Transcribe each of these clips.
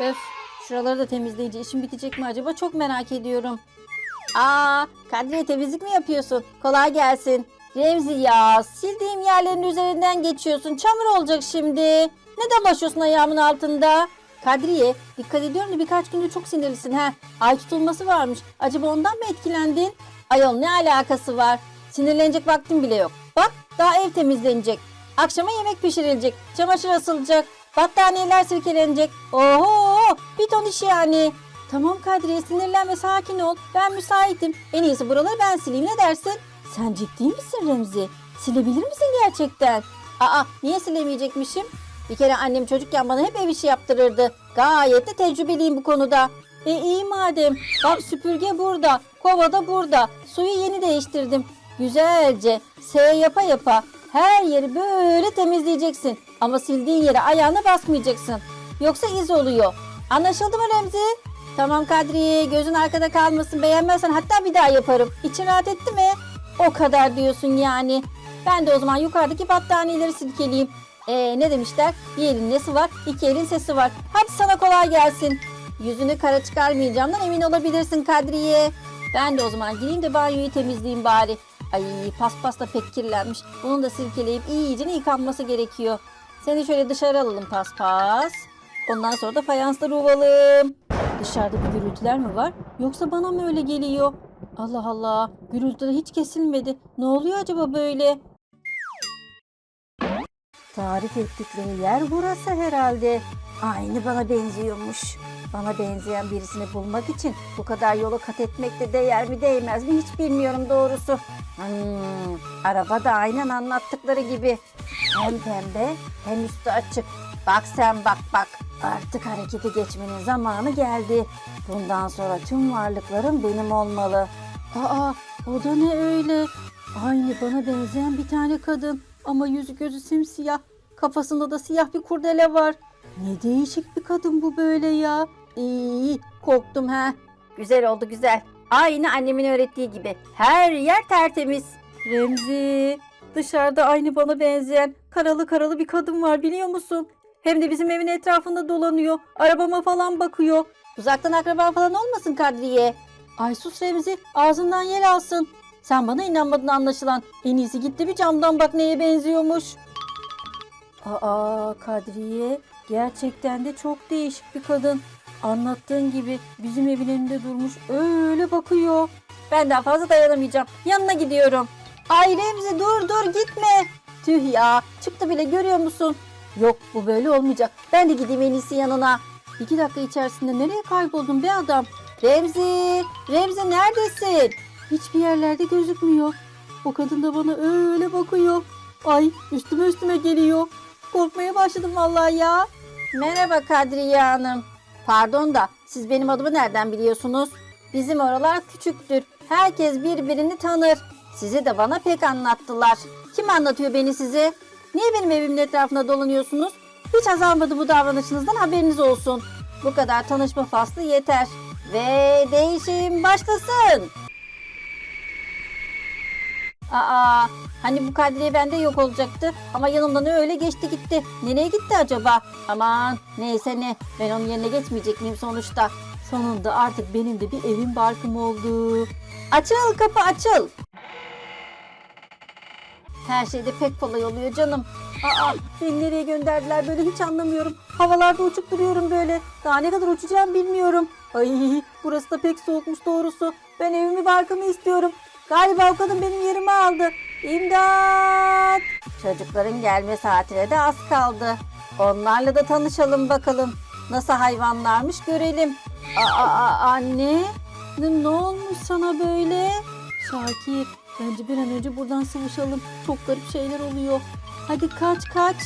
Öf şuraları da temizleyince işim bitecek mi acaba çok merak ediyorum. Aa Kadriye temizlik mi yapıyorsun? Kolay gelsin. Remzi ya sildiğim yerlerin üzerinden geçiyorsun. Çamur olacak şimdi. Ne dolaşıyorsun ayağımın altında? Kadriye dikkat ediyorum da birkaç gündür çok sinirlisin ha. Ay tutulması varmış. Acaba ondan mı etkilendin? Ayol ne alakası var? Sinirlenecek vaktim bile yok. Bak daha ev temizlenecek. Akşama yemek pişirilecek. Çamaşır asılacak. Battaniyeler silkelenecek. Oho bir ton iş yani. Tamam Kadriye sinirlenme sakin ol. Ben müsaitim. En iyisi buraları ben sileyim ne dersin? Sen ciddi misin Remzi? Silebilir misin gerçekten? Aa niye silemeyecekmişim? Bir kere annem çocukken bana hep ev işi yaptırırdı. Gayet de tecrübeliyim bu konuda. E iyi madem. Bak süpürge burada. Kova da burada. Suyu yeni değiştirdim. Güzelce S yapa yapa her yeri böyle temizleyeceksin. Ama sildiğin yere ayağına basmayacaksın. Yoksa iz oluyor. Anlaşıldı mı Remzi? Tamam Kadriye gözün arkada kalmasın beğenmezsen hatta bir daha yaparım. İçin rahat etti mi? O kadar diyorsun yani. Ben de o zaman yukarıdaki battaniyeleri silkeleyeyim. Ee, ne demişler? Bir elin nesi var, iki elin sesi var. Hadi sana kolay gelsin. Yüzünü kara çıkarmayacağımdan emin olabilirsin Kadriye. Ben de o zaman gireyim de banyoyu temizleyeyim bari. Ay paspas da pek kirlenmiş. Bunu da silkeleyip iyice yıkanması gerekiyor. Seni şöyle dışarı alalım paspas. Ondan sonra da fayansları uvalım. Dışarıda bir gürültüler mi var? Yoksa bana mı öyle geliyor? Allah Allah. Gürültüler hiç kesilmedi. Ne oluyor acaba böyle? Tarif ettikleri yer burası herhalde. Aynı bana benziyormuş. Bana benzeyen birisini bulmak için bu kadar yolu kat etmek de değer mi değmez mi hiç bilmiyorum doğrusu. Hmm, araba da aynen anlattıkları gibi. Hem pembe hem üstü açık. Bak sen bak bak. Artık harekete geçmenin zamanı geldi. Bundan sonra tüm varlıklarım benim olmalı. Aa o da ne öyle? Aynı bana benzeyen bir tane kadın. Ama yüzü gözü simsiyah. Kafasında da siyah bir kurdele var. Ne değişik bir kadın bu böyle ya. İyi korktum ha. Güzel oldu güzel. Aynı annemin öğrettiği gibi. Her yer tertemiz. Remzi dışarıda aynı bana benzeyen karalı karalı bir kadın var biliyor musun? Hem de bizim evin etrafında dolanıyor. Arabama falan bakıyor. Uzaktan akraba falan olmasın Kadriye. Ay sus Remzi ağzından yel alsın. Sen bana inanmadın anlaşılan. En iyisi gitti bir camdan bak neye benziyormuş. Aa Kadriye gerçekten de çok değişik bir kadın. Anlattığın gibi bizim evin önünde durmuş öyle bakıyor. Ben daha fazla dayanamayacağım. Yanına gidiyorum. Ay Remzi dur dur gitme. Tüh ya çıktı bile görüyor musun? Yok bu böyle olmayacak. Ben de gideyim en iyisi yanına. İki dakika içerisinde nereye kayboldun be adam? Remzi, Remzi neredesin? Hiçbir yerlerde gözükmüyor. O kadın da bana öyle bakıyor. Ay üstüme üstüme geliyor. Korkmaya başladım vallahi ya. Merhaba Kadriye Hanım. Pardon da siz benim adımı nereden biliyorsunuz? Bizim oralar küçüktür. Herkes birbirini tanır. Sizi de bana pek anlattılar. Kim anlatıyor beni size? Niye benim evimin etrafında dolanıyorsunuz? Hiç azalmadı bu davranışınızdan haberiniz olsun. Bu kadar tanışma faslı yeter. Ve değişim başlasın. Aa, hani bu Kadriye bende yok olacaktı ama yanımdan öyle geçti gitti. Nereye gitti acaba? Aman neyse ne ben onun yerine geçmeyecek miyim sonuçta? Sonunda artık benim de bir evim barkım oldu. Açıl kapı açıl. Her şey de pek kolay oluyor canım. Aa, beni nereye gönderdiler böyle hiç anlamıyorum. Havalarda uçup duruyorum böyle. Daha ne kadar uçacağım bilmiyorum. Ay burası da pek soğukmuş doğrusu. Ben evimi barkımı istiyorum. Galiba o kadın benim yerimi aldı. İmdat! Çocukların gelme saatine de az kaldı. Onlarla da tanışalım bakalım. Nasıl hayvanlarmış görelim. Aa, aa, anne, ne, ne olmuş sana böyle? Şakir, bence bir an önce buradan sıvışalım. Çok garip şeyler oluyor. Hadi kaç kaç.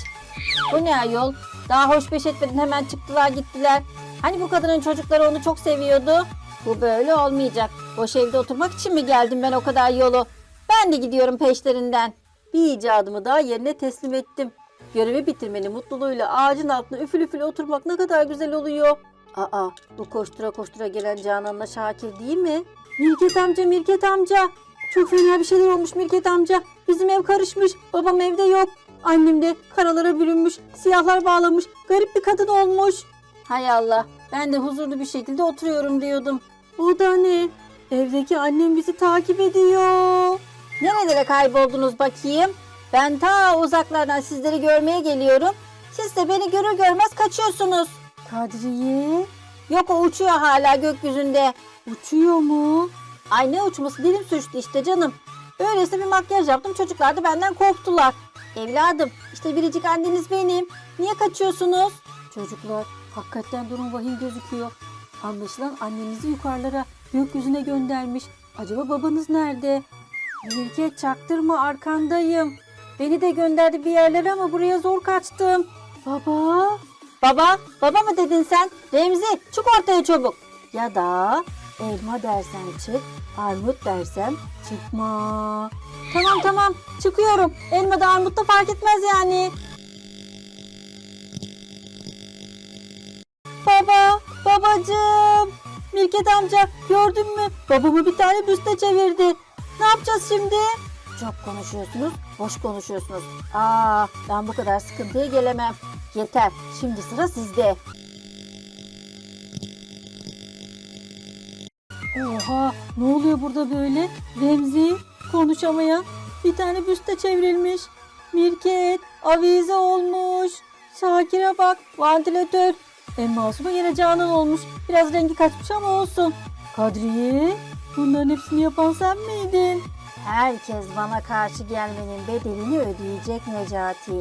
Bu ne ayol? Daha hoş beş etmedin hemen çıktılar gittiler. Hani bu kadının çocukları onu çok seviyordu? Bu böyle olmayacak. Boş evde oturmak için mi geldim ben o kadar yolu? Ben de gidiyorum peşlerinden. Bir icadımı daha yerine teslim ettim. Görevi bitirmenin mutluluğuyla ağacın altında üfül üfül oturmak ne kadar güzel oluyor. Aa bu koştura koştura gelen Canan'la Şakir değil mi? Mirket amca Mirket amca. Çok fena bir şeyler olmuş Mirket amca. Bizim ev karışmış. Babam evde yok. Annem de karalara bürünmüş. Siyahlar bağlamış. Garip bir kadın olmuş. Hay Allah. Ben de huzurlu bir şekilde oturuyorum diyordum. O da ne? Evdeki annem bizi takip ediyor. Nerelere kayboldunuz bakayım? Ben ta uzaklardan sizleri görmeye geliyorum. Siz de beni görür görmez kaçıyorsunuz. Kadriye? Yok o uçuyor hala gökyüzünde. Uçuyor mu? Ay ne uçması dilim sürçtü işte canım. Öyleyse bir makyaj yaptım çocuklar da benden korktular. Evladım işte biricik anneniz benim. Niye kaçıyorsunuz? Çocuklar hakikaten durum vahim gözüküyor. Anlaşılan annenizi yukarılara gökyüzüne göndermiş. Acaba babanız nerede? Mirket çaktırma arkandayım. Beni de gönderdi bir yerlere ama buraya zor kaçtım. Baba? Baba? Baba mı dedin sen? Remzi çık ortaya çabuk. Ya da elma dersen çık, armut dersem çıkma. Tamam tamam çıkıyorum. Elma da armut da fark etmez yani. Baba, babacığım. Mirket amca gördün mü? Babamı bir tane büste çevirdi. Ne yapacağız şimdi? Çok konuşuyorsunuz, boş konuşuyorsunuz. Aa, ben bu kadar sıkıntıya gelemem. Yeter, şimdi sıra sizde. Oha, ne oluyor burada böyle? Remzi, konuşamayan bir tane büste çevrilmiş. Mirket, avize olmuş. Şakir'e bak, vantilatör. En masumu yine Canan olmuş. Biraz rengi kaçmış ama olsun. Kadriye, bunların hepsini yapan sen miydin? Herkes bana karşı gelmenin bedelini ödeyecek Necati.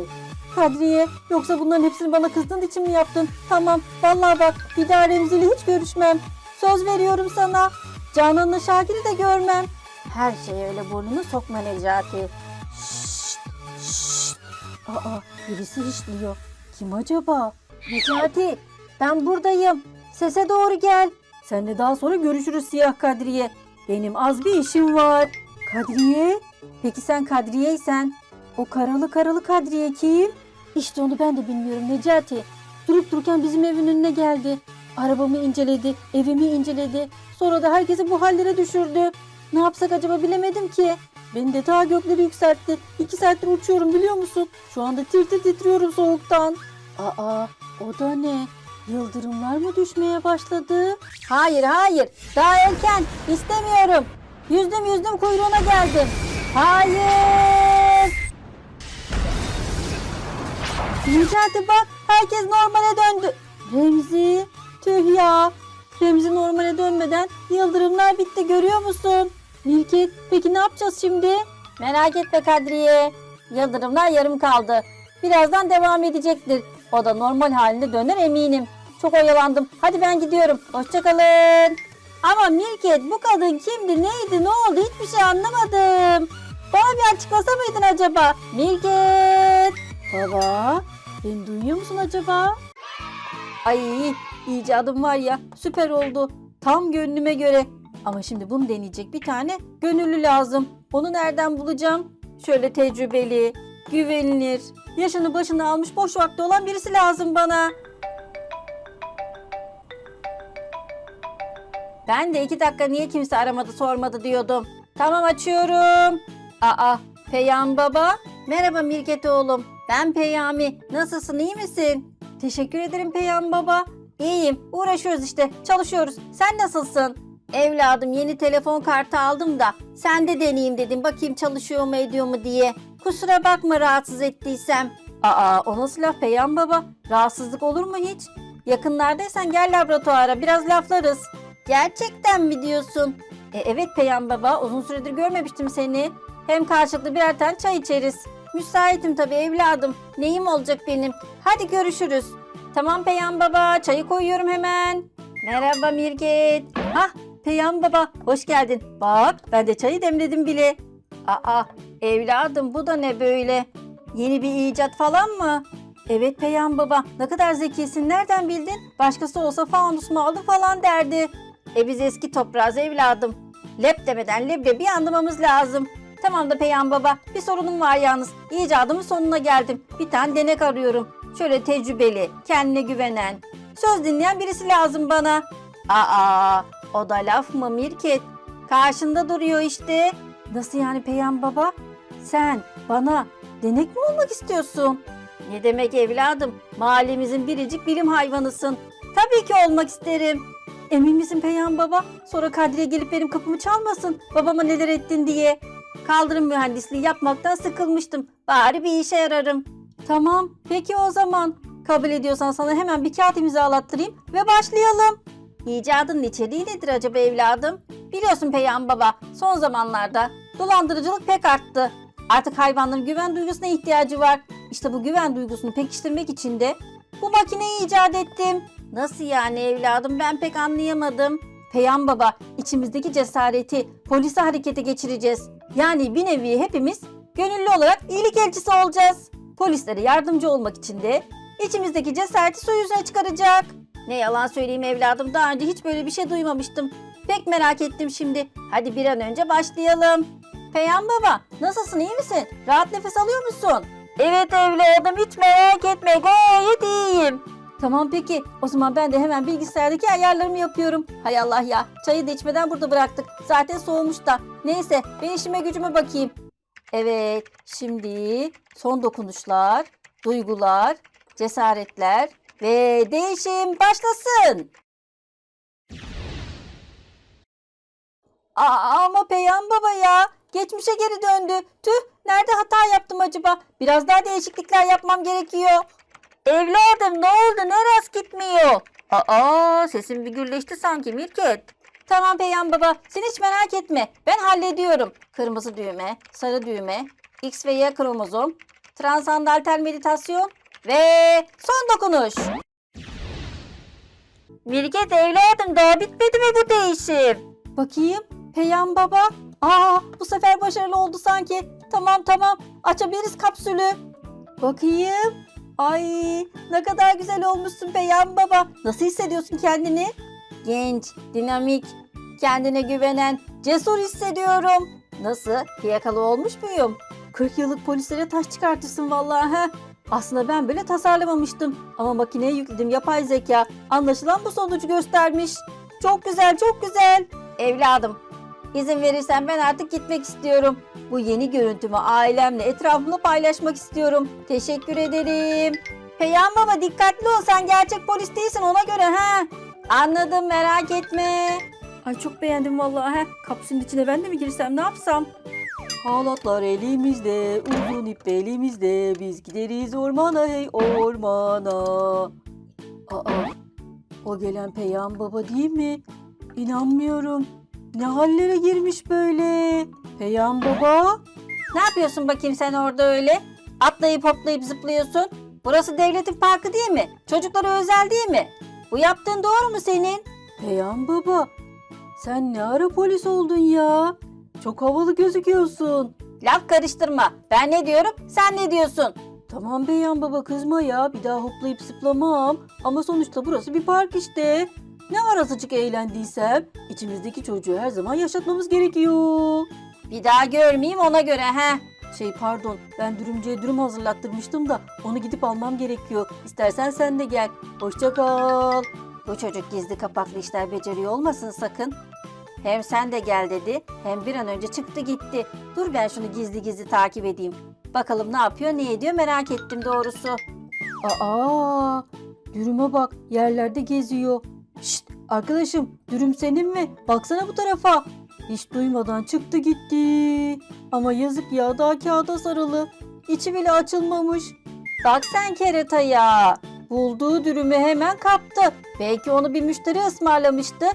Kadriye, yoksa bunların hepsini bana kızdığın için mi yaptın? Tamam, vallahi bak bir daha Remzi'yle hiç görüşmem. Söz veriyorum sana. Canan'la Şakir'i de görmem. Her şeye öyle burnunu sokma Necati. Şşt, şşt. Aa, birisi işliyor. Kim acaba? Necati, ben buradayım. Sese doğru gel. Seninle daha sonra görüşürüz Siyah Kadriye. Benim az bir işim var. Kadriye? Peki sen Kadriye'ysen o karalı karalı Kadriye kim? İşte onu ben de bilmiyorum Necati. Durup dururken bizim evin önüne geldi. Arabamı inceledi, evimi inceledi. Sonra da herkesi bu hallere düşürdü. Ne yapsak acaba bilemedim ki. Beni de ta gökleri yükseltti. İki saattir uçuyorum biliyor musun? Şu anda tir tir titriyorum soğuktan. Aa, o da ne? Yıldırımlar mı düşmeye başladı? Hayır, hayır. Daha erken. İstemiyorum. Yüzdüm yüzdüm kuyruğuna geldim. Hayır. Necati bak herkes normale döndü. Remzi tüh ya. Remzi normale dönmeden yıldırımlar bitti görüyor musun? Mirket peki ne yapacağız şimdi? Merak etme Kadriye. Yıldırımlar yarım kaldı. Birazdan devam edecektir. O da normal haline döner eminim. Çok oyalandım. Hadi ben gidiyorum. Hoşçakalın. Ama Mirket bu kadın kimdi neydi ne oldu hiçbir şey anlamadım. Bana bir açıklasa mıydın acaba? Mirket. Baba beni duyuyor musun acaba? Ay icadım var ya süper oldu. Tam gönlüme göre. Ama şimdi bunu deneyecek bir tane gönüllü lazım. Onu nereden bulacağım? Şöyle tecrübeli, güvenilir, yaşını başına almış boş vakti olan birisi lazım bana. Ben de iki dakika niye kimse aramadı sormadı diyordum. Tamam açıyorum. Aa Peyami baba. Merhaba Mirket oğlum. Ben Peyami. Nasılsın iyi misin? Teşekkür ederim Peyami baba. İyiyim. Uğraşıyoruz işte. Çalışıyoruz. Sen nasılsın? Evladım yeni telefon kartı aldım da sen de deneyeyim dedim. Bakayım çalışıyor mu ediyor mu diye. Kusura bakma rahatsız ettiysem. Aa o nasıl laf Peyami baba? Rahatsızlık olur mu hiç? Yakınlardaysan gel laboratuvara biraz laflarız. Gerçekten mi diyorsun? E, evet Peyam Baba uzun süredir görmemiştim seni. Hem karşılıklı birer tane çay içeriz. Müsaitim tabii evladım. Neyim olacak benim? Hadi görüşürüz. Tamam Peyam Baba çayı koyuyorum hemen. Merhaba Mirket. Hah Peyam Baba hoş geldin. Bak ben de çayı demledim bile. Aa evladım bu da ne böyle? Yeni bir icat falan mı? Evet Peyam Baba ne kadar zekisin nereden bildin? Başkası olsa fanus mu aldı falan derdi. E biz eski toprağız evladım. Lep demeden leblebi anlamamız lazım. Tamam da Peyam Baba bir sorunum var yalnız. İcadımın sonuna geldim. Bir tane denek arıyorum. Şöyle tecrübeli, kendine güvenen, söz dinleyen birisi lazım bana. Aa, o da laf mı Mirket? Karşında duruyor işte. Nasıl yani Peyam Baba? Sen bana denek mi olmak istiyorsun? Ne demek evladım? Mahallemizin biricik bilim hayvanısın. Tabii ki olmak isterim. Emin misin Peyhan baba? Sonra Kadriye gelip benim kapımı çalmasın. Babama neler ettin diye. Kaldırım mühendisliği yapmaktan sıkılmıştım. Bari bir işe yararım. Tamam, peki o zaman. Kabul ediyorsan sana hemen bir kağıt imzalattırayım ve başlayalım. İcadının içeriği nedir acaba evladım? Biliyorsun Peyhan baba, son zamanlarda dolandırıcılık pek arttı. Artık hayvanların güven duygusuna ihtiyacı var. İşte bu güven duygusunu pekiştirmek için de bu makineyi icat ettim. Nasıl yani evladım ben pek anlayamadım. Peyam baba içimizdeki cesareti polise harekete geçireceğiz. Yani bir nevi hepimiz gönüllü olarak iyilik elçisi olacağız. Polislere yardımcı olmak için de içimizdeki cesareti su yüzüne çıkaracak. Ne yalan söyleyeyim evladım daha önce hiç böyle bir şey duymamıştım. Pek merak ettim şimdi. Hadi bir an önce başlayalım. Peyam baba nasılsın iyi misin? Rahat nefes alıyor musun? Evet evladım hiç merak etme gayet iyiyim. Tamam peki. O zaman ben de hemen bilgisayardaki ayarlarımı yapıyorum. Hay Allah ya. Çayı da içmeden burada bıraktık. Zaten soğumuş da. Neyse ben işime gücüme bakayım. Evet. Şimdi son dokunuşlar, duygular, cesaretler ve değişim başlasın. Aa, ama Peyam baba ya. Geçmişe geri döndü. Tüh nerede hata yaptım acaba? Biraz daha değişiklikler yapmam gerekiyor. Evladım ne oldu? Ne rast gitmiyor? Aa sesim bir gürleşti sanki Mirket. Tamam Peyam baba sen hiç merak etme. Ben hallediyorum. Kırmızı düğme, sarı düğme, X ve Y kromozom, transandalter meditasyon ve son dokunuş. Mirket evladım daha bitmedi mi bu değişim? Bakayım. Peyam baba. Aa bu sefer başarılı oldu sanki. Tamam tamam açabiliriz kapsülü. Bakayım. Ay ne kadar güzel olmuşsun Peyam baba. Nasıl hissediyorsun kendini? Genç, dinamik, kendine güvenen, cesur hissediyorum. Nasıl? Fiyakalı olmuş muyum? 40 yıllık polislere taş çıkartırsın vallahi. He. Aslında ben böyle tasarlamamıştım. Ama makineye yükledim yapay zeka. Anlaşılan bu sonucu göstermiş. Çok güzel, çok güzel. Evladım, izin verirsen ben artık gitmek istiyorum. Bu yeni görüntümü ailemle, etrafımla paylaşmak istiyorum. Teşekkür ederim. Peyam baba dikkatli ol sen gerçek polis değilsin ona göre ha. Anladım merak etme. Ay çok beğendim vallahi ha. Kapsülün içine ben de mi girsem ne yapsam? Halatlar elimizde, uzun ip elimizde. Biz gideriz ormana hey ormana. Aa, o gelen Peyam baba değil mi? İnanmıyorum. Ne hallere girmiş böyle? Peyam baba? Ne yapıyorsun bakayım sen orada öyle? Atlayıp hoplayıp zıplıyorsun. Burası devletin parkı değil mi? Çocuklara özel değil mi? Bu yaptığın doğru mu senin? Peyam baba, sen ne ara polis oldun ya? Çok havalı gözüküyorsun. Laf karıştırma. Ben ne diyorum, sen ne diyorsun? Tamam Beyhan baba kızma ya. Bir daha hoplayıp zıplamam. Ama sonuçta burası bir park işte. Ne var azıcık eğlendiysem? İçimizdeki çocuğu her zaman yaşatmamız gerekiyor. Bir daha görmeyeyim ona göre he. Şey pardon ben dürümcüye dürüm hazırlattırmıştım da onu gidip almam gerekiyor. İstersen sen de gel. Hoşça kal. Bu çocuk gizli kapaklı işler beceriyor olmasın sakın. Hem sen de gel dedi hem bir an önce çıktı gitti. Dur ben şunu gizli gizli takip edeyim. Bakalım ne yapıyor ne ediyor merak ettim doğrusu. Aa dürüme bak yerlerde geziyor. Şşt arkadaşım dürüm senin mi? Baksana bu tarafa. Hiç duymadan çıktı gitti. Ama yazık ya daha kağıda sarılı. İçi bile açılmamış. Bak sen keretaya. Bulduğu dürümü hemen kaptı. Belki onu bir müşteri ısmarlamıştı.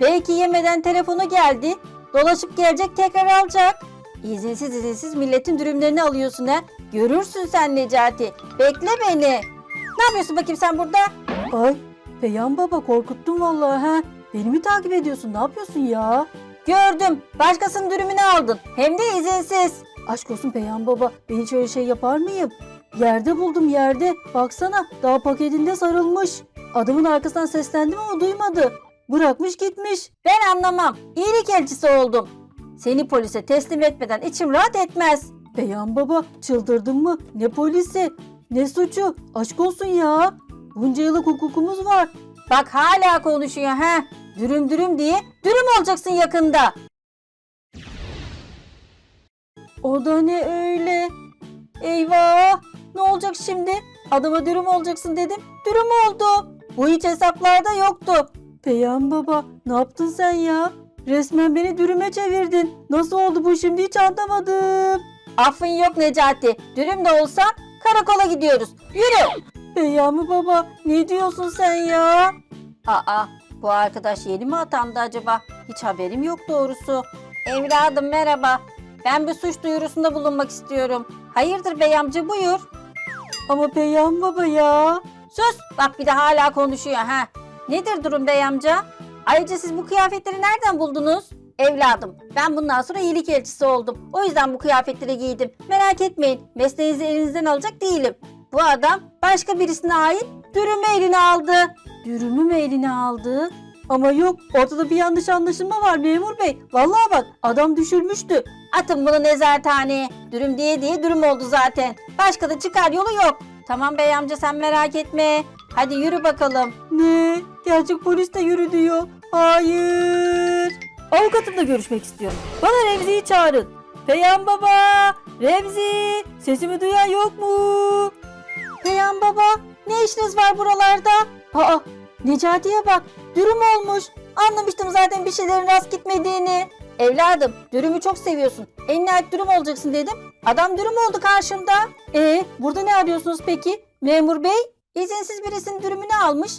Belki yemeden telefonu geldi. Dolaşıp gelecek tekrar alacak. İzinsiz izinsiz milletin dürümlerini alıyorsun ha. Görürsün sen Necati. Bekle beni. Ne yapıyorsun bakayım sen burada? Ay Peyam baba korkuttun vallahi ha. Beni mi takip ediyorsun? Ne yapıyorsun ya? Gördüm. Başkasının dürümünü aldın. Hem de izinsiz. Aşk olsun Peyam baba. Ben hiç öyle şey yapar mıyım? Yerde buldum yerde. Baksana daha paketinde sarılmış. Adamın arkasından seslendim ama duymadı. Bırakmış gitmiş. Ben anlamam. İyilik elçisi oldum. Seni polise teslim etmeden içim rahat etmez. Beyhan baba çıldırdın mı? Ne polisi? Ne suçu? Aşk olsun ya. Bunca yıllık hukukumuz var. Bak hala konuşuyor ha. Dürüm dürüm diye dürüm olacaksın yakında. O da ne öyle? Eyvah! Ne olacak şimdi? Adama dürüm olacaksın dedim. Dürüm oldu. Bu hiç hesaplarda yoktu. Peyam baba ne yaptın sen ya? Resmen beni dürüme çevirdin. Nasıl oldu bu şimdi hiç anlamadım. Affın yok Necati. Dürüm de olsa karakola gidiyoruz. Yürü. Peyami baba ne diyorsun sen ya? Aa bu arkadaş yeni mi atandı acaba? Hiç haberim yok doğrusu. Evladım merhaba. Ben bir suç duyurusunda bulunmak istiyorum. Hayırdır bey amca buyur. Ama Peyam baba ya. Sus bak bir de hala konuşuyor ha. Nedir durum bey amca? Ayrıca siz bu kıyafetleri nereden buldunuz? Evladım ben bundan sonra iyilik elçisi oldum. O yüzden bu kıyafetleri giydim. Merak etmeyin mesleğinizi elinizden alacak değilim. Bu adam başka birisine ait dürümü eline aldı. Dürümü mü eline aldı? Ama yok ortada bir yanlış anlaşılma var memur bey. Vallahi bak adam düşürmüştü. Atın bunu nezarethaneye. Dürüm diye diye dürüm oldu zaten. Başka da çıkar yolu yok. Tamam bey amca sen merak etme. Hadi yürü bakalım. Ne? Gerçek polis de yürü diyor. Hayır. Avukatımla görüşmek istiyorum. Bana Remzi'yi çağırın. Peyam baba, Remzi, sesimi duyan yok mu? Peyam baba, ne işiniz var buralarda? Aa, Necati'ye bak, dürüm olmuş. Anlamıştım zaten bir şeylerin rast gitmediğini. Evladım, dürümü çok seviyorsun. En nihayet dürüm olacaksın dedim. Adam dürüm oldu karşımda. Ee, burada ne arıyorsunuz peki? Memur bey, izinsiz birisinin dürümünü almış.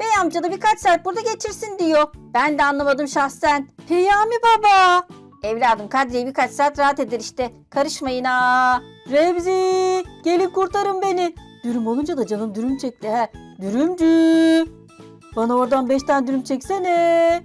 Bey amca da birkaç saat burada geçirsin diyor. Ben de anlamadım şahsen. Peyami baba. Evladım Kadriye birkaç saat rahat eder işte. Karışmayın ha. Remzi gelin kurtarın beni. Dürüm olunca da canım dürüm çekti he. Dürümcü. Bana oradan beş tane dürüm çeksene.